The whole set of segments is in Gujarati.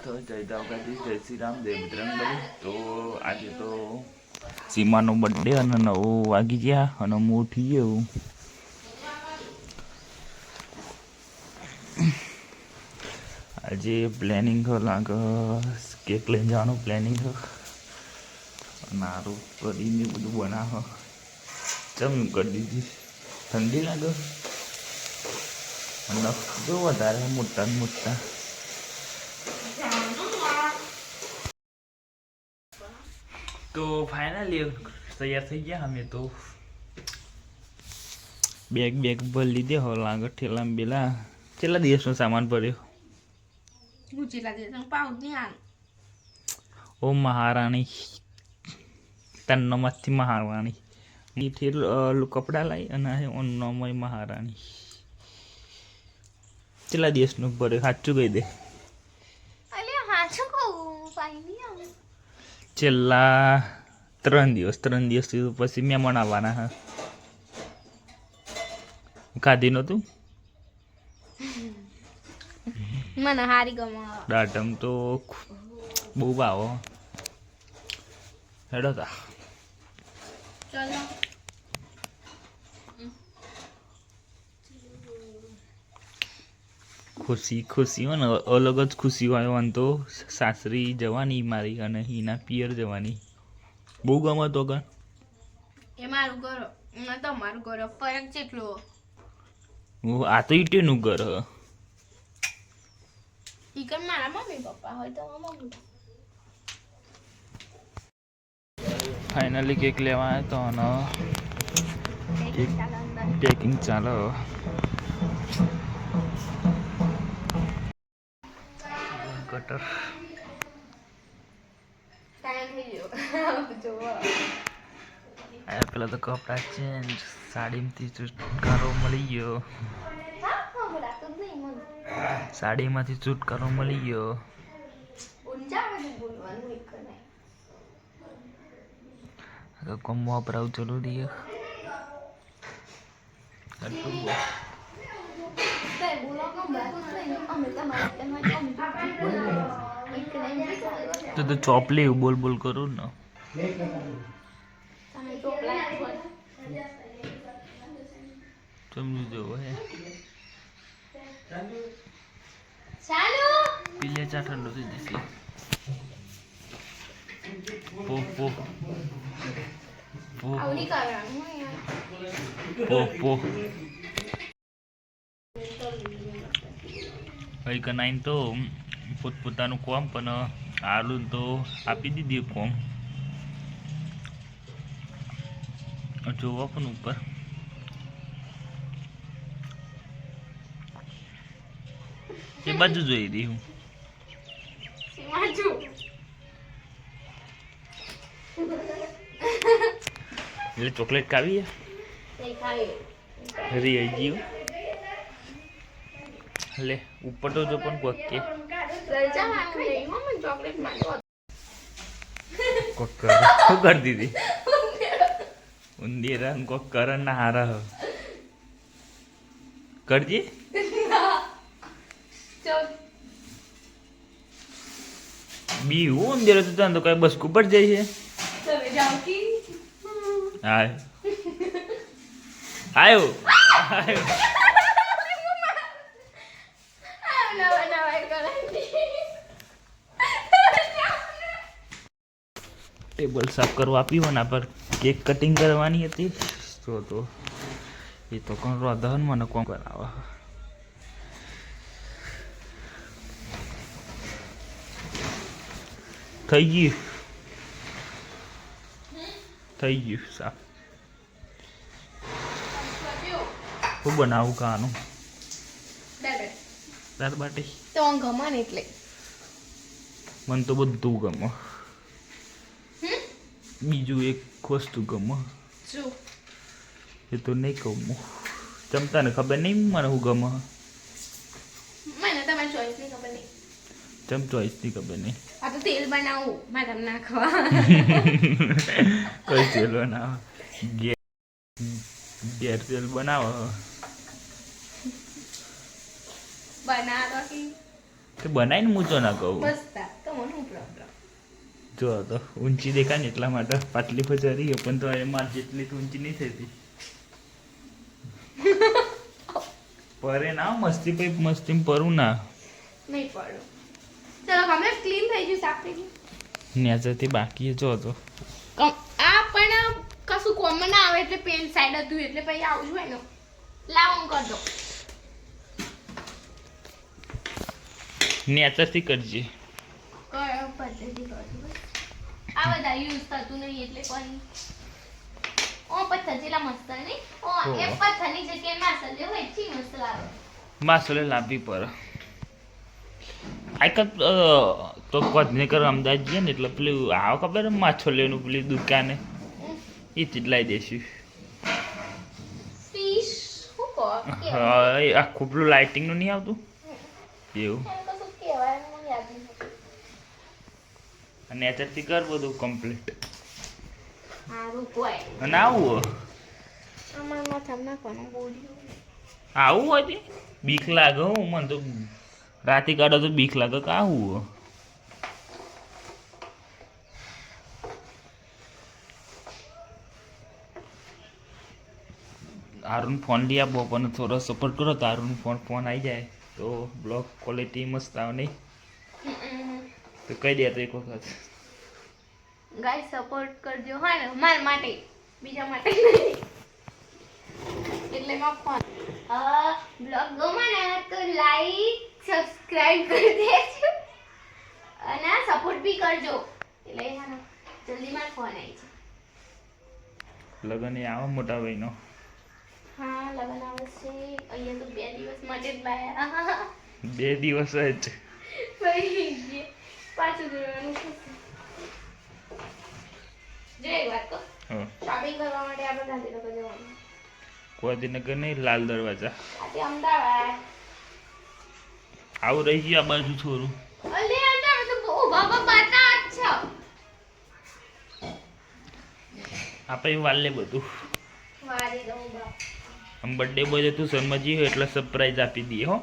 જય શ્રી રામ, જય બજરંગબલી તો આજે તો સીમાનો બર્થડે અને નવો વાગી ગયા અને હું ઉઠી આજે પ્લેનિંગ લાગે, કેક લઈને જવાનું પ્લેનિંગ નારું કરીને બધું બનાવ. ચમ કરી દીધી. ઠંડી લાગે. અને જો વધારે મોટા મોટા. તો ફાઇનલી તૈયાર થઈ ગયા અમે તો. બેગ બેગ ભરી લીધે હો લાગે ઠેલા બેલા. કેટલા દિવસનો સામાન ભર્યો? ઓ મહારાણી. તન્નમાંથી મહારાણી. એ કપડા કપડાં લાવી અને નમય મહારાણી. કેટલા દિવસનું ભર્યો? સાચું કહી દે અલે હા શું કહું પાઈ નહીં આવું છેલ્લા ત્રણ દિવસ ત્રણ દિવસ પછી મહેમાન આવવાના હા. ખાધી નહોતું? મને હારી ગમો. દાટમ તો બહુ ભાવો. હેડો તા. ચલો. ખુશી ખુશી હોય ને અલગ જ ખુશી હોય આમ તો સાસરી જવાની મારી અને હિના પિયર જવાની. બહુ ગમે તો કણ એ મારું કરો ને તમારું ઘર ફરક જેટલો હું. આ તો ઈટેનું ઘર હ. ઈ મારા મમ્મી પપ્પા હોય તો મમ્મી. ફાઇનલી કેક લેવા આવ્યો તો અને કેક પેકિંગ ચાલો. કટર ટાઈમ થઈ ગયો જોવો આ પેલા તો કપડા ચેન્જ સાડીમાંથી છુટકારો મળી ગયો હા સંભળાતું જ નહીં મને સાડીમાંથી છુટકારો મળી ગયો ઊંચા બધું બોલવાનું એક નહીં તો કોમ વાપરાવું જરૂરી છે તે તો ચોપલી બોલ બોલ કરું ને. તમે ચોપલા સમજી જો હે. ચાલુ પીલે ચા ઠંડો થઈ જશે. પો. પો પો. પો પો. ભાઈ કનાઈને તો પોતપોતાનું કોમ પણ આલું તો આપી દીધી કોમ. જોવા પણ ઉપર. એ બાજુ જોઈ રહી હું. એટલે ચોકલેટ કાવી દેખાય હરી આઈ ગયું લે, ઉપર તો જો પણ કોક કોક કર, શું કરી દીધી? ઉંદીરા કોક કરણ ના હારા હ. કરજી? બી, હું ઉંદીરો તો તને તો કઈ બસ ઉપર તમે હાય. આયો આયો નવા નવા કરાવી ટેબલ સાફ કરવા આપ્યું હોય પર કેક કટિંગ કરવાની હતી. તો તો એ તો કોણ રોધન મને કોણ કરાવે. થઈ ગયું. થઈ ગયું સાફ. હું બનાવું કાનું? દાળ બાટી. તો ગમે એટલે. મને તો બધું ગમે. બીજું એક વસ્તુ ગમે. એ તો નહીં ગમો. જમતા ને ખબર નહીં મને હું ગમે. તમારી ચોઈસની ખબર નહીં. ચમ આ તો તેલ બનાવું મેડમ નાખવા કઈ તેલ બનાવો? ઘેર ઘેર તેલ બનાવો? બનાવો કે? બનાવીને હું ના કહું બસ તા તો મને હું પ્રોબ્લેમ જો તો ઊંચી દેખાય ને એટલા માટે. પાટલી પર ચડી ગયો પણ તો એમાં જેટલી ઊંચી નહીં થતી. પરે ના મસ્તી પઈ મસ્તી પરું ના. નહીં પડું. ચલો કમ્પ્લીટ ક્લીન થઈ ગયું સાફ થઈ ગયું. નેચરથી બાકી જો તો. આ પણ કશું કોમન ના આવે એટલે પેન સાઈડ હતું એટલે પછી આવું જ હોય ને. લાવ કરી નેચરથી કરજે કયો પદ્ધતિ કરું બસ. આ બધા યુઝ થતું નહીં એટલે કોઈ ઓ પથ્થર જેલા મસ્ત નહીં ઓ એ. પથ્થરની જગ્યાએ માસલ જેવું એટલી મસ્ત લાગે. માસોલે લાંબી પર. આઈ કપ તો કોદનેકર અમદાવાદ જઈએ ને એટલે પેલું આવો ખબર માછો લેવાનું પેલી દુકાને? એ ચીટલાઈ દેશું? હા આખું પેલું લાઇટિંગનું નહીં આવતું? એવું એને કશું કહેવાય મને યાદ નથી નેચરથી કર બધું કમ્પ્લીટ અને આવું આવું હોય બીક લાગે હું મને તો રાતે કાઢો તો બીક લાગે કે આવું. આરુન ફોન લઈ આપો પણ થોડો સપોર્ટ કરો તો આરુન ફોન ફોન આવી જાય. તો બ્લોગ ક્વોલિટી મસ્ત આવે નહીં? તો કહી દે તો એક વખત. ગાય સપોર્ટ કરજો. હા ને મારા માટે. બીજા માટે એટલે માં ફોન બ્લોગ ગમે ને તો લાઈક સબસ્ક્રાઇબ કરી દેજો. અને સપોર્ટ બી કરજો. એટલે હા જલ્દી મારો ફોન આવી છે લગન એ આવા મોટા ભાઈનો. હા લગન આવશે અહીંયા તો બે દિવસ માટે જ બે દિવસ જ. ભાઈ પાછું જોવાનું થશે જો એક વાત કહું શોપિંગ કરવા માટે આપણે ગાંધીનગર જવાનું. કોદીનગર નહીં લાલ દરવાજા. આજે અમદાવાદ. આવું રહી ગયું આ બાજુ થોડું. અલે અમદાવાદ તો બહુ બાબા બાતા જ આપણે વાલે બધું. વારી દઉં બા. આમ બર્થડે બોય તું સમજી હોય એટલે સરપ્રાઈઝ આપી દઈએ હો.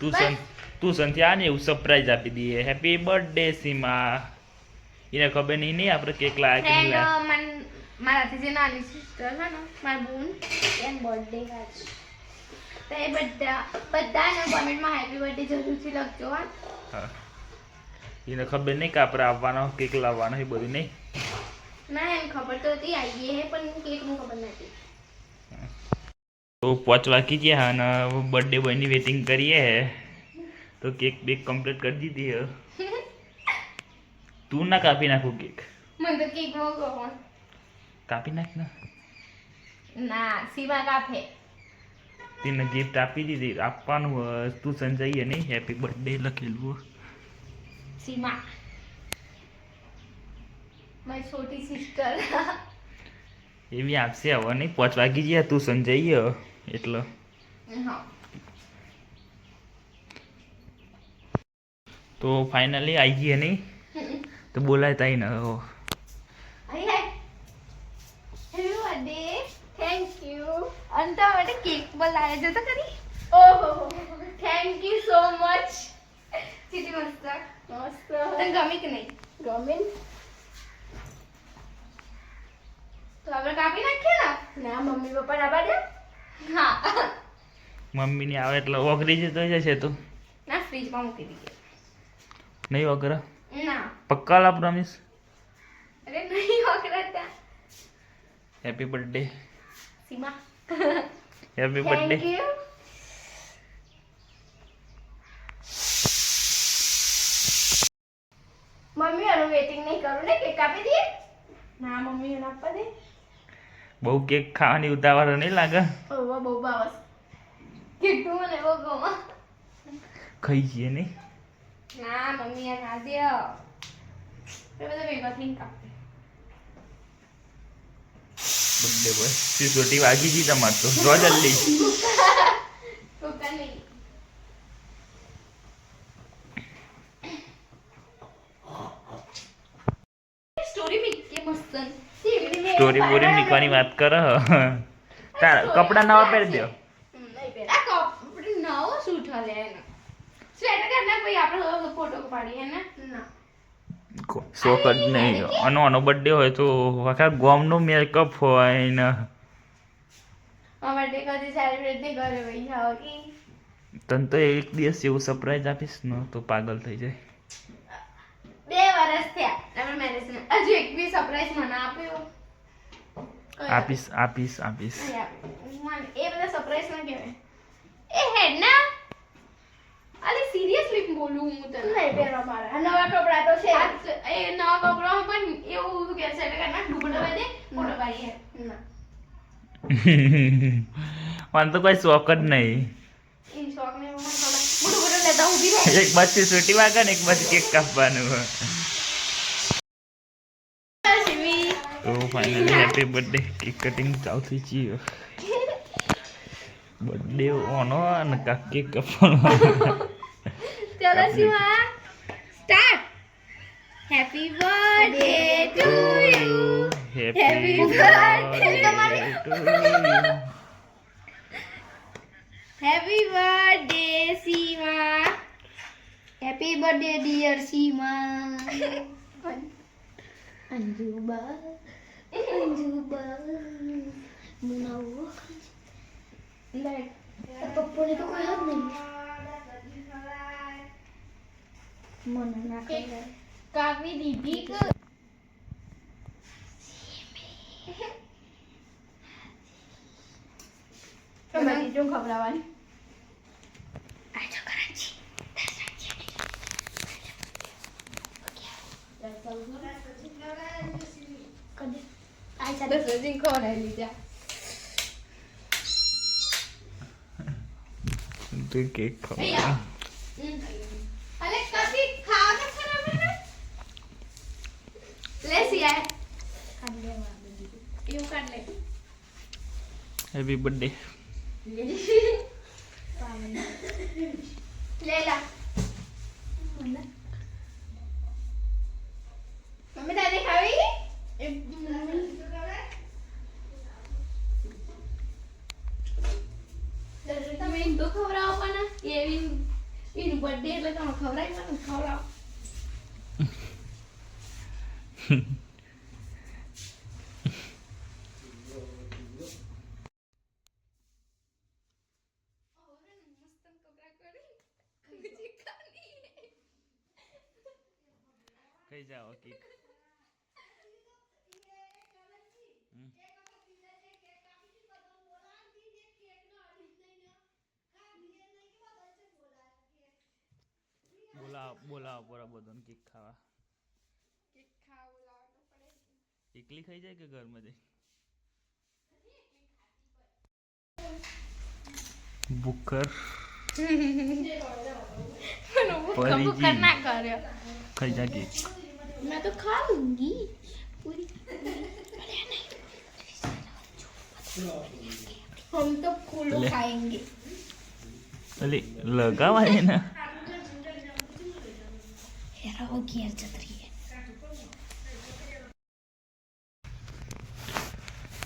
તું સન તું સંધ્યા આ ને એવું સરપ્રાઈઝ આપી દઈએ. Happy birthday Seema. એને ખબર નહીં નહીં આપણે કેક લાયા મારાથી જે નાની સિસ્ટર છે ને મારી બૂન એમ બર્થડે આજ તો એ બધા બધાને કોમેન્ટમાં હેપી બર્થડે જરૂરથી લખજો હા. એને ખબર નહીં કે આપણે આવવાનો કેક લાવવાનો એ બધું નહીં? ના એમ ખબર તો હતી આવીએ હે પણ કેકનું ખબર નથી. તો પાંચ વાગી ગયા અને બર્થડે બોયની વેટિંગ કરીએ તો કેક બેક કમ્પ્લીટ કરી દીધી હે તું ના કાપી નાખું કેક? મને તો કેક મોગો કાપી નાખ ના. ના સીમા કાફે તેને ગિફ્ટ આપી દીધી. આપવાનું તું સંજયે નહીં હેપી બર્થડે લખેલું સીમા. મારી છોટી સિસ્ટર એવી આપશે હવે નહીં. પાંચ વાગી ગયા. તું સંજય એટલે. હા. તો ફાઇનલી આવી ગઈ નહીં? તો બોલાય તાઈ ને થેન્ક યુ અને માટે કેક બોલાયા જો તો ખરી? ઓહો. થેન્ક યુ સો મચ મસ્ત. મસ્ત. તને ગમી કે નહીં? ગમે. તો આપણે કાપી નાખીએ ને? ના મમ્મી પપ્પા ના પાડે હા. મમ્મીની આવે એટલે ઓગળી જતો જશે તું. ના ફ્રીજમાં મૂકી દઈએ. નહીં ઓગરા ના. પક્કા લા પ્રોમિસ અરે નહીં વગરતા. Happy birthday Seema. Happy thank birthday you mummy આનું વેટિંગ નહીં કરું ને? કેક આપી દે ના મમ્મી એને આપવા દે. બહુ કેક ખાવાની ઉતાવળ નહીં લાગે? ઓવા બહુ બાવસ. કેટલું મને બહુ ગમા ખાઈ જઈએ નહીં. ના મમ્મી આ ના દે. એ બધા ભેગા થઈને કાપે. Birthday boy. સિસોટી વાગી ગઈ તમારે તો. જો જલ્દી. સ્ટોરી બોરી નીકળવાની વાત કરો. તારા કપડા નવા પહેરી દો નહીં પહેર આ કપ આપણે નવો શૂટ નાખ આપણે ફોટો પાડીએ ને? ના. જ નહીં. આનો આનો બર્થડે હોય તો આખા ગોમનો મેકઅપ હોય ને. અમારે કદી સેલિબ્રેટ નહીં કરે ભાઈ જાઓ કે તને તો એક દિવસ એવું સરપ્રાઈઝ આપીશ ને તો પાગલ થઈ જાય. બે વર્ષ થયા આપણે મેરેજ ને. હજુ એક બી સરપ્રાઈઝ મને આપ્યો? આપીશ આપીશ આપીશ. એ બધા સરપ્રાઈઝ ના કહેવાય. એ હેડ ના. કેવી બોલું હું તને. નહીં પહેરો મારે. આ નવા કપડા તો છે. એ નવા કપડા પણ એવું કે છે એટલે ના ડુબડવા દે મોડવાઈએ ના. મને તો કોઈ શોખ જ નહીં. એક બાજુ સુટી વાગે ને એક બાજુ કેક કાપવાનું હેપી બર્થડે કેક કટિંગ ચાલુ થઈ બર્થડે ઓનો અને cake કપવાનો. Terima kasih, Ma. Start. Happy birthday to you. Happy, Happy birthday. Happy birthday, Sima. Happy birthday, dear Sima. Anjuba. Anjuba. Kavya దీదీకి તમારી જો ખવડાવવાની તું કેક ખવડાવ હેપી બર્થડે લેલા મમ્મી તારે ખાવી તમે એમ તો ખવડાવો પણ એવી એની બર્થડે એટલે તમે ખવડાવી પણ ખવડાવો ખાઈ જાઓ કેક બોલાવો બોલાવો બરાબર બધોને કેક ખાવા. કેક ખાવા બોલાવવાનો પડે એકલી ખાઈ જાય કે ઘરમાં જઈ બુકર ખાઈ જા કેક मैं तो खा लूँगी। पूरी हम तो फूल खाएँगे। अरे लगा हुआ है ना? हेरा हो गियर जत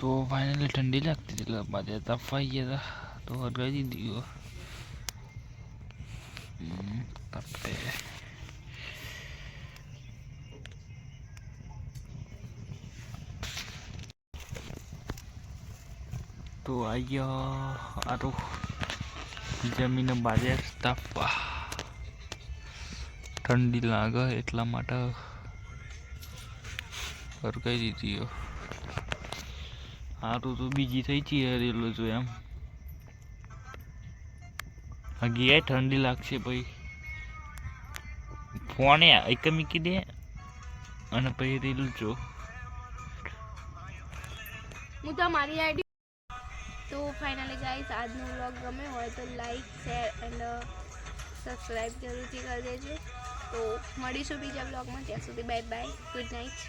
तो फाइनली ठंडी लगती थी लग बाद था फाइए था तो हर गई दी हो तब पे તો આયા આરો જમીને બાજે તાપવા. ઠંડી લાગે એટલા માટે હરગાઈ દીધી. હારું તો બીજી થઈ છે હરેલો જો એમ. એ ઠંડી લાગશે ભાઈ. ફોને એક મૂકી દે અને પછી રીલ જો. હું મારી આઈડી તો ફાઇનલી ગાઈસ આજનો વ્લોગ ગમે હોય તો લાઈક શેર એન્ડ સબસ્ક્રાઈબ જરૂરથી કરી દેજો. તો મળીશું બીજા વ્લોગમાં ત્યાં સુધી બાય બાય ગુડ નાઇટ